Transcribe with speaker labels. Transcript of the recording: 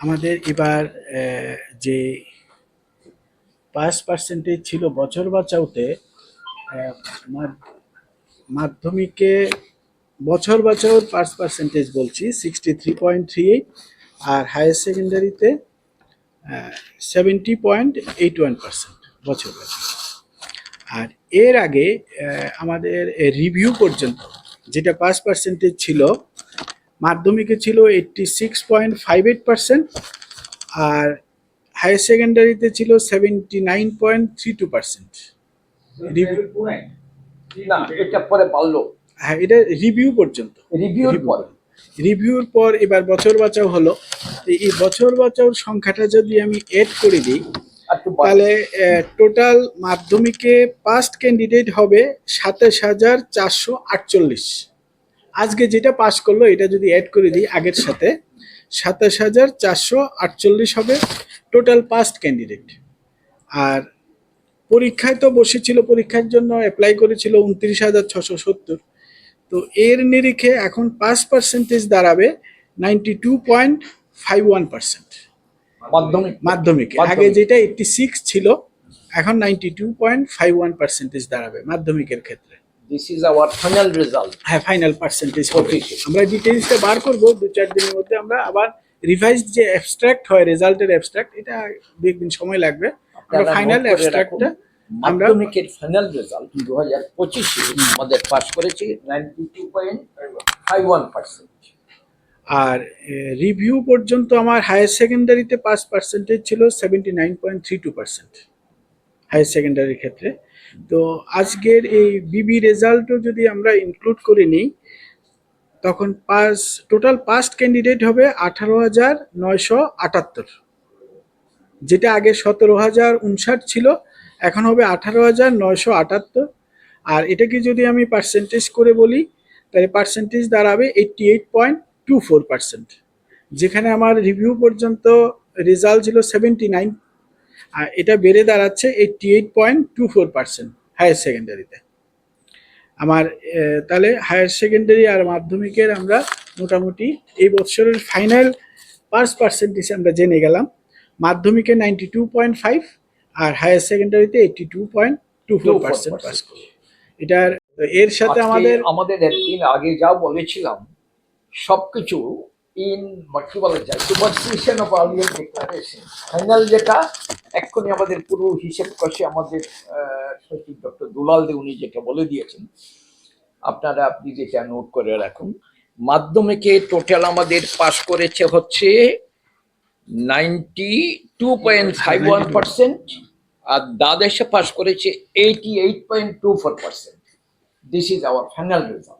Speaker 1: আমাদের এবার যে পাস পার্সেন্টেজ ছিল বছর বাঁচাওতে মাধ্যমিকে বছর বাঁচাওর পাস পার্সেন্টেজ বলছি sixty three point three eight আর higher সেকেন্ডারিতে seventy point eight one percent বছর বাঁচাও। আর এর আগে আমাদের রিভিউ পর্যন্ত যেটা পাস পার্সেন্টেজ ছিল মাধ্যমিকে ছিল eighty six point five eight percent আর হায়ার সেকেন্ডারিতে ছিল seventy nine point three two percent
Speaker 2: না এটা পরে
Speaker 1: হ্যাঁ এটা রিভিউ পর্যন্ত।
Speaker 2: রিভিউর পরে।
Speaker 1: রিভিউর পর এবার বছর বাঁচাও হলো। এই বছর বাঁচাওর সংখ্যাটা যদি আমি এড করে দিই তাহলে টোটাল মাধ্যমিকে পাস্ট ক্যান্ডিডেট হবে সাতাশ হাজার চারশো আটচল্লিশ। আজকে যেটা পাস করল এটা যদি অ্যাড করে দিই আগের সাথে সাতাশ হাজার চারশো আটচল্লিশ হবে টোটাল পাস্ট ক্যান্ডিডেট আর পরীক্ষায় তো বসেছিল পরীক্ষার জন্য অ্যাপ্লাই করেছিল উনত্রিশ হাজার ছশো সত্তর। তো এর নিরিখে এখন পাস পার্সেন্টেজ দাঁড়াবে ninety two point five one percent
Speaker 2: মাধ্যমিক।
Speaker 1: মাধ্যমিকে। আগে যেটা এইটটি সিক্স ছিল এখন ninety two point five one percentage দাঁড়াবে মাধ্যমিকের ক্ষেত্রে।
Speaker 2: This is our final result
Speaker 1: হ্যাঁ ফাইনাল পার্সেন্টেজ হবে. আমরা ডিটেইলসটা বার করব দু চার দিনের মধ্যে আমরা আবার রিভাইজ যে অ্যাবস্ট্রাক্ট হয় রেজাল্টের অ্যাবস্ট্রাক্ট এটা দু একদিন সময় লাগবে। আমরা ফাইনাল অ্যাবস্ট্রাক্টটা
Speaker 2: মাধ্যমিকের ফাইনাল রেজাল্ট দু হাজার পঁচিশে আমাদের পাস করেছি ninety two point five one percent
Speaker 1: আর রিভিউ পর্যন্ত আমার হায়ার সেকেন্ডারিতে পাস পার্সেন্টেজ ছিল seventy nine point three two percent higher সেকেন্ডারির ক্ষেত্রে। তো আজকের এই বিবি রেজাল্টও যদি আমরা ইনক্লুড করে নিই, তখন পাস টোটাল পাস্ট ক্যান্ডিডেট হবে আঠারো হাজার নয়শো আটাত্তর। যেটা আগে সতেরো হাজার উনষাট ছিল, এখন হবে আঠারো হাজার নয়শো আটাত্তর। আর এটাকে যদি আমি পার্সেন্টেজ করে বলি, তাহলে পার্সেন্টেজ দাঁড়াবে eighty eight point two four percent যেখানে আমার রিভিউ পর্যন্ত রেজাল্ট ছিল সেভেন্টি নাইন আর এটা বেড়ে দাঁড়াচ্ছে eighty eight point two four percent higher সেকেন্ডারিতে আমার তাহলে হায়ার সেকেন্ডারি আর মাধ্যমিকের আমরা মোটামুটি এই বছরের ফাইনাল পাস পার্সেন্টেজ আমরা জেনে গেলাম। মাধ্যমিকে নাইনটি টু পয়েন্ট ফাইভ আর higher সেকেন্ডারিতে eighty two point two four percent pass করল। এটার এর সাথে আমাদের
Speaker 2: আমাদের একদিন আগে যা বলেছিলাম সবকিছু ইন কি বলা যায়। Superstition of earlier declaration final যেটা এক্ষুনি আমাদের পুরো হিসেব কষে আমাদের সচিব ডক্টর দুলাল দে উনি যেটা বলে দিয়েছেন, আপনারা আপনি যেটা নোট করে রাখুন। মাধ্যমিকে টোটাল আমাদের পাস করেছে হচ্ছে ninety two point five one percent আর দ্বাদশে পাস করেছে eighty eight point two four percent this is our final result